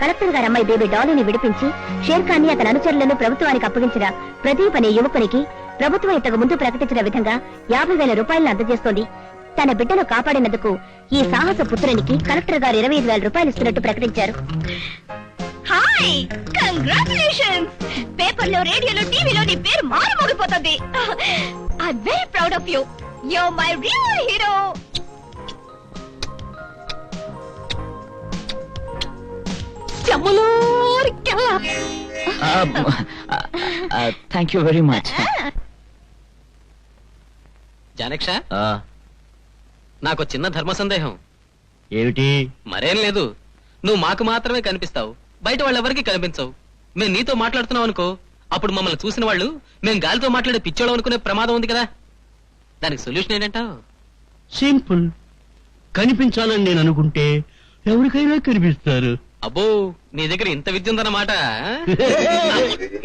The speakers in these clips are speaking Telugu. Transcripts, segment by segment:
కలెక్టర్ గారి అమ్మాయి బేబీ డాలీని విడిపించి షేర్ఖాన్ని ని అతని అనుచరులను ప్రభుత్వానికి అప్పగించిన ప్రదీప్ అనే యువకునికి ప్రభుత్వం ఇంతకు ముందు ప్రకటించిన విధంగా యాభై వేల రూపాయలను అందజేస్తోంది. తన బిడ్డను కాపాడినందుకు ఈ సాహస పుత్రునికి కలెక్టర్ గారు ఇరవై ఐదు వేల రూపాయలు ఇస్తున్నట్టు ప్రకటించారు. హాయ్! కంగ్రాచులేషన్స్! పేపర్లో రేడియోలో టీవీలో నీ పేరు మారుమోగిపోతుంది. I very proud of you. You my real hero. Thank you very much. జానక్ష నాకు చిన్న ధర్మ సందేహం. ఏమిటి? మరేం లేదు. నువ్వు మాకు మాత్రమే కనిపిస్తావు. బయట వాళ్ళెవరికి కనిపించవు. మేము నీతో మాట్లాడుతున్నాం అనుకో అప్పుడు మమ్మల్ని చూసిన వాళ్ళు మేము గాలితో మాట్లాడే పిచ్చోళం అనుకునే ప్రమాదం ఉంది కదా. దానికి సొల్యూషన్ ఏంటంటావు? సింపుల్. కనిపించాలని నేను అనుకుంటే ఎవరికైనా కనిపిస్తారు. అబ్బో నీ దగ్గర ఇంత విద్య ఉందన్నమాట ఆ?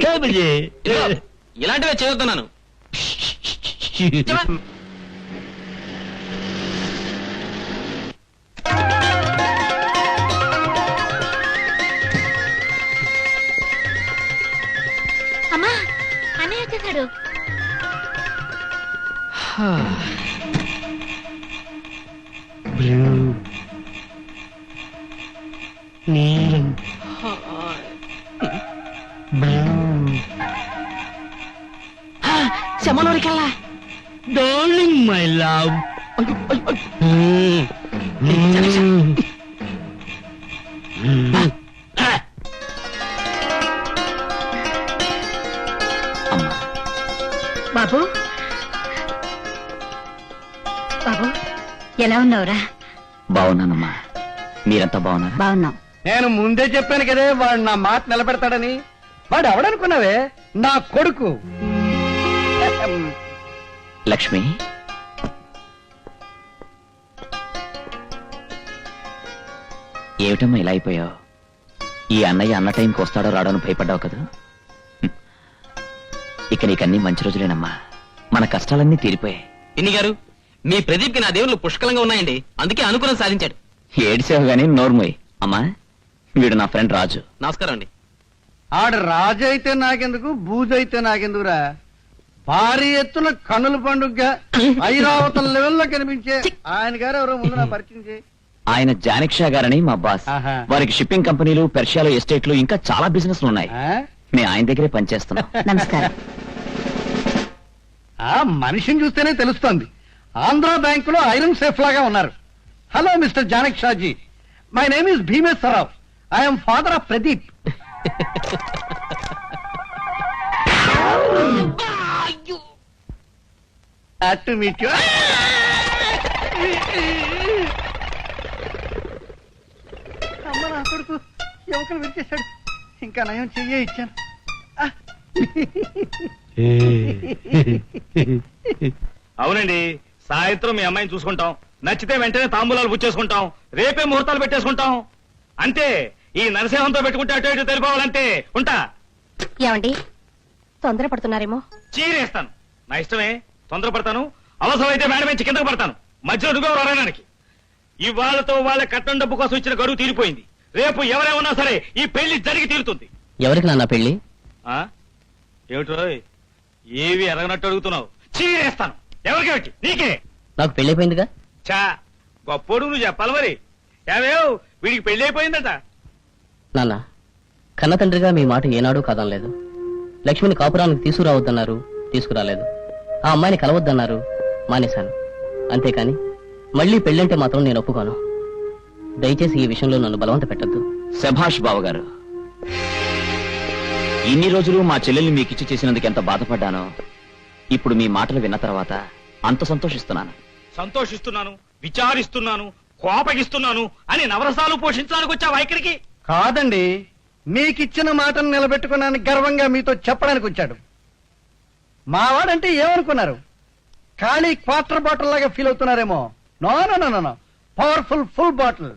కాబోయే. ఇదిగో, ఇలాంటివే చెప్పా. అమ్మా అన్నయ్య వచ్చేసాడు డార్లింగ్ మై లవ్ బాబు. బాబు ఎలా ఉన్నావురా? బాగున్నానమ్మా. మీరంతా బాగున్నారా? బాగున్నాం. నేను ముందే చెప్పాను కదే వాడు నా మాట నిలబెడతాడని. వాడు ఎవడనుకున్నావే? నా కొడుకు. లక్ష్మి? ఏమిటమ్మా ఇలా అయిపోయావు? ఈ అన్నయ్య అన్న టైంకి వస్తాడో రాడో అని భయపడ్డావు కదా. ఇక నీకన్నీ మంచి రోజులేనమ్మా. మన కష్టాలన్నీ తీరిపోయాయి. పిన్ని గారు మీ ప్రదీప్కి నా దేవుళ్ళు పుష్కలంగా ఉన్నాయండి. అందుకే అనుకుని సాధించాడు. ఏడిసావు గానీ నోర్మోయ్. అమ్మా వీడు నా ఫ్రెండ్ రాజు. నమస్కారం అండి. ఆడు రాజు అయితే నాకెందుకు బూజు అయితే నాకెందుకురా? భారీ ఎత్తున కన్నుల పండుగ ఐరావతం లెవెల్లో కనిపించే ఆయన గారు ఎవరో ముందు నా పరిచయం చేయి. ఆయన జానిక్షా గారని మా బాస్. ఆహా. వారికి షిప్పింగ్ కంపెనీలు పెర్షియాలో ఎస్టేట్లు ఇంకా చాలా బిజినెస్ ఉన్నాయి. ఆ? మేము ఆయన దగ్గరే పనిచేస్తున్నాం. నమస్కారం. ఆ మనిషిని చూస్తేనే తెలుస్తోంది. ఆంధ్ర బ్యాంక్లో ఐరన్ సేఫ్ లాగా ఉన్నారు. Hello mister Janak Shahji my name is Bhimeswararao. I'm father of Pradeep. To meet you అమ్మ నా కొడుకు యువకులు విరిచేశాడు ఇంకా నయం చెయ్యే ఇచ్చాను. అవునండి సాయంత్రం మీ అమ్మాయిని చూసుకుంటాం. నచ్చితే వెంటనే తాంబూలాలు పుచ్చేసుకుంటాం రేపే ముహూర్తాలు పెట్టేసుకుంటాం. అంతే ఈ నరసింహంతో పెట్టుకుంటే అటు ఇటు తెలిపోవాలంతే. ఉంటా? ఏమండి? తొందరపడుతున్నారేమో? చీరేస్తాను. నా ఇష్టమే. తొందరపడతాను. అవసరమైతే మేడం నుంచి కిందకు పడతాను. మధ్యలో అడుగు రాయడానికి ఇవాళతో వాళ్ళ కట్టం డబ్బు కోసం ఇచ్చిన గడువు తీరిపోయింది. రేపు ఎవరేమన్నా సరే ఈ పెళ్ళి జరిగి తీరుతుంది. ఎవరికి నాన్న పెళ్ళి? ఆ? ఏమిటో ఏవి ఎరగనట్టు అడుగుతున్నావు? చీరేస్తాను ఎవరికేమిటి నీకే. నాకు పెళ్ళిపోయిందిగా చా గొప్పోడు నువ్వు చెప్పాలి మరి. ఏవేవ్ వీడికి పెళ్ళి అయిపోయిందట. నాన్న కన్న తండ్రిగా మీ మాట ఏనాడూ కాదనలేదు. లక్ష్మిని కాపురానికి తీసుకురావద్దన్నారు తీసుకురాలేదు. ఆ అమ్మాయిని కలవద్దన్నారు. మానేశాను. అంతేకాని మళ్ళీ పెళ్ళంటే మాత్రం నేను ఒప్పుకోను. దయచేసి ఈ విషయంలో నన్ను బలవంత పెట్టద్దు. శభాష్ బావ గారు ఇన్ని రోజులు మా చెల్లెల్ని మీకిచ్చి చేసినందుకు ఎంత బాధపడ్డానో ఇప్పుడు మీ మాటలు విన్న తర్వాత అంత సంతోషిస్తున్నాను. సంతోషిస్తున్నాను విచారిస్తున్నాను కోపగిస్తున్నాను అని నవరసాలు పోషించడానికి వచ్చావా ఇక్కడికి? కాదండి మీకిచ్చిన మాటను నిలబెట్టుకున్నాను గర్వంగా మీతో చెప్పడానికి వచ్చాడు. మావాడంటే ఏమనుకున్నారు? ఖాళీ క్వార్టర్ బాటిల్ లాగా feel అవుతున్నారేమో. No no no no powerful full bottle.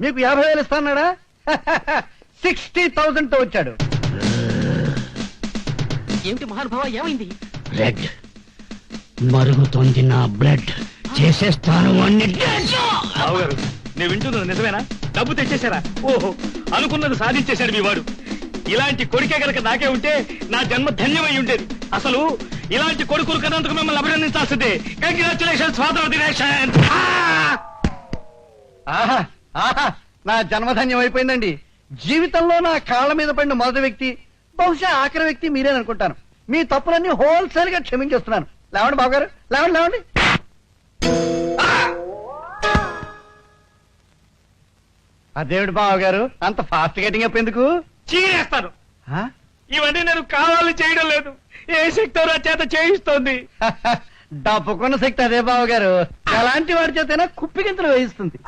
మీకు యాభై వేలు ఇస్తాన్నాడా? సిక్స్టీ థౌసండ్తో వచ్చాడు. ఏమిటి మహానుభావ ఏమైంది? రెడ్ మరుగుతోంది నా బ్లడ్. చేసేస్తాను గారు నేను వింటున్నది నిజమేనా? డబ్బు తెచ్చేశారా? ఓహో అనుకున్నది సాధించేశాడు మీ వాడు. ఇలాంటి కొడుకే గనక నాకే ఉంటే నా జన్మ ధన్యమై ఉండేది. అసలు ఇలాంటి కొడుకులు కన్నందుకు మిమ్మల్ని అభినందించాల్సిందే. కంగ్రాచులేషన్స్ ఫాదర్ నా జన్మధన్యం అయిపోయిందండి. జీవితంలో నా కాళ్ళ మీద పడిన మొదటి వ్యక్తి బహుశా ఆఖరి వ్యక్తి మీరేననుకుంటాను. మీ తప్పులన్నీ హోల్సేల్గా క్షమించేస్తున్నాను. లేవండి బాబు గారు లేవండి. లేవండి అదేవిడు బాబు గారు అంత ఫాస్ట్ గెటింగ్ అప్ ఎందుకు? చీరేస్తాను? ఇవన్నీ నేను కావాలని చేయడం లేదు. ఏ శక్తి నా చేత చేయిస్తోంది డబ్బుకున్న శక్తి అదే బాబు గారు ఎలాంటి వాడి చేతైనా కుప్పిగింతలు వేయిస్తుంది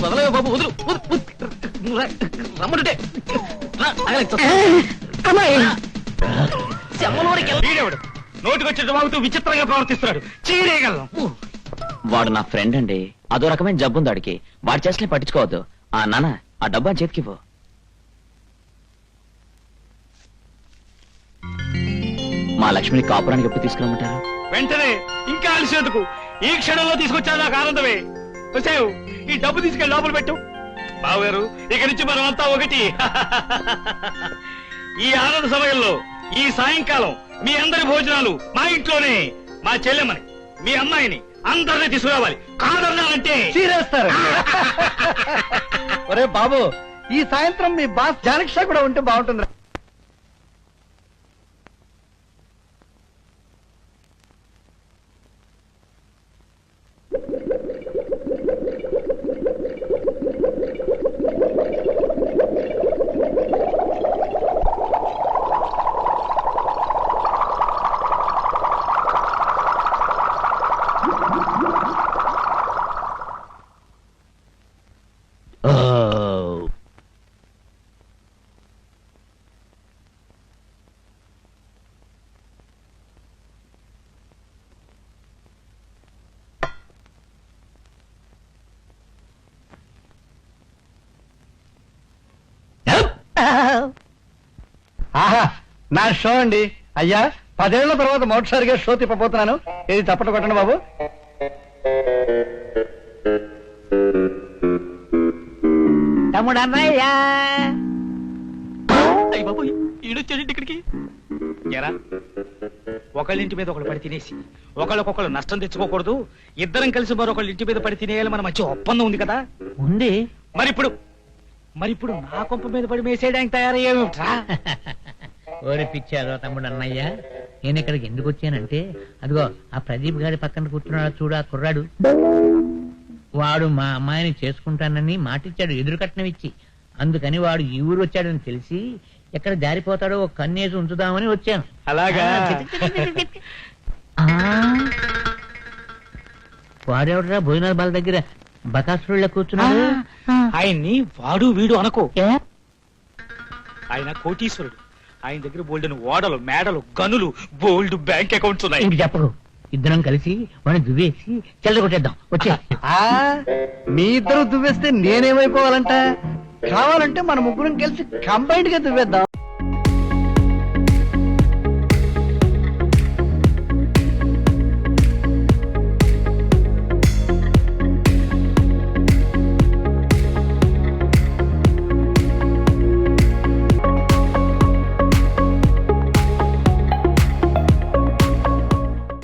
వదలవే బాబు వదులు వదులు, వదులు. రమ్మంటుంటే రా, ఆగలేక శమ్మలోనికి వెళ్ళ- వీడెవడు నోటికొచ్చేట వాగుతూ విచిత్రంగా ప్రవర్తిస్తున్నాడు. చీరేయగలను. వాడు నా ఫ్రెండ్ అండి. అదో రకమైన జబ్బు ఉంది వాడికి వాడి చేసలే పట్టించుకోవద్దు. ఆ నాన్న ఆ డబ్బా చేతికివ్వు మా లక్ష్మిని కాపురానికి ఎప్పుడు తీసుకురమ్మంటారు? వెంటనే ఇంకా అలసేందుకు ఈ క్షణంలో తీసుకొచ్చాను నాకు ఆనందమే. వచ్చావు ఈ డబ్బు తీసుకెళ్ళి లోపల పెట్టు. బావగారు ఇక నుంచి మనం అంతా ఒకటి. ఈ ఆనంద సమయంలో ఈ సాయంకాలం మీ అందరి భోజనాలు మా ఇంట్లోనే మా చెల్లెమ్మని మీ అమ్మాయిని అందరినీ తీసుకురావాలి. కాదన్నానంటే చీరేస్తారు. ఒరే బాబు ఈ సాయంత్రం మీ బాస్ జానక్ష కూడా ఉంటే బాగుంటుంది ఆహా నా షో అండి. అయ్యా పదేళ్ళ తర్వాత మొదటిసారిగా షో తిప్పబోతున్నాను. ఇది తప్పట్లు కొట్టండి బాబు. తమ్ముడు అన్నయ్య. అయ్య బాబు ఈడొచ్చాడండి ఇక్కడికి. ఎరా ఒకళ్ళింటి మీద ఒకళ్ళు పడి తినేసి ఒకళ్ళకొకళ్ళు నష్టం తెచ్చుకోకూడదు. ఇద్దరం కలిసి మరొకళ్ళ ఇంటి మీద పడి తినేయాలి మన మధ్య ఒప్పందం ఉంది కదా. ఉంది. మరి ఇప్పుడు మరి ఇప్పుడు నా కొంప మీద పడి మేసేయడానికి తయారయ్యేమిట్రా ఓరి పిచ్చారో తమ్ముడు అన్నయ్య నేను ఇక్కడికి ఎందుకు వచ్చానంటే అదిగో ఆ ప్రదీప్ గారి పక్కన కూర్చున్నాడు చూడు ఆ కుర్రాడు. వాడు మా అమ్మాయిని చేసుకుంటానని మాటిచ్చాడు ఎదురు కట్నం ఇచ్చి. అందుకని వాడు ఈ ఊరు వచ్చాడని తెలిసి ఎక్కడ జారిపోతాడో ఒక కన్నేసి ఉంచుదామని వచ్చాను. అలాగా? ఆ, వాడెవడరా భోజనాల బాల దగ్గర? బకాసురుళ్ళ కూర్చున్నాడు? ఆయన్ని వాడు వీడు అనుకో. ఏ? ఆయన కోటీశ్వరుడు. ఆయన దగ్గర బోల్డెన్ ఓడలు మేడలు గనులు బోల్డ్ బ్యాంక్ అకౌంట్స్ ఉన్నాయి. ఇంక చెప్పకు ఇద్దరం కలిసి వాడిని దువ్వేసి చెల్ల కొట్టేద్దాం. వచ్చే. ఆ మీ ఇద్దరు దువ్వేస్తే నేనేమైపోవాలంట? కావాలంటే మన ముగ్గురం కలిసి కంబైన్డ్గా దువ్వేద్దాం.